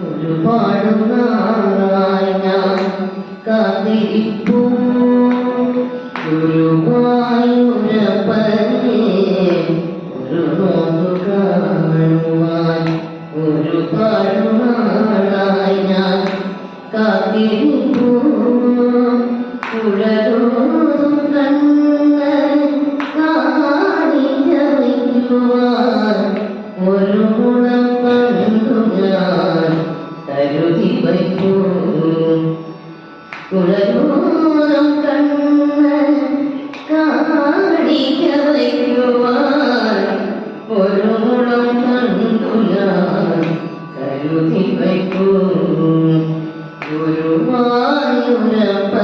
ഒരുപാട് നാളായി ഞാൻ കാത്തിരിപ്പൂ ഗുരുവായൂരപ്പനെ ഒരു നോക്കു കാണുവാൻ ഒരുപാട് നാളായി ഞാൻ കാത്തിരിപ്പൂ കുഴലോടും കണ്ണ് കാണിച്ച വയ്ക്കുവാൻ ഒരു ഗുണം ഞാൻ. കരുതി വയ്ക്കൂ കുഴലോരം കണ്ണ് കാണിക്ക വയ്ക്കുവാൻ. ഒരു ഗുണം കണ്ടു കരുതി വയ്ക്കൂ ഗുരുവായൂരപ്പനെ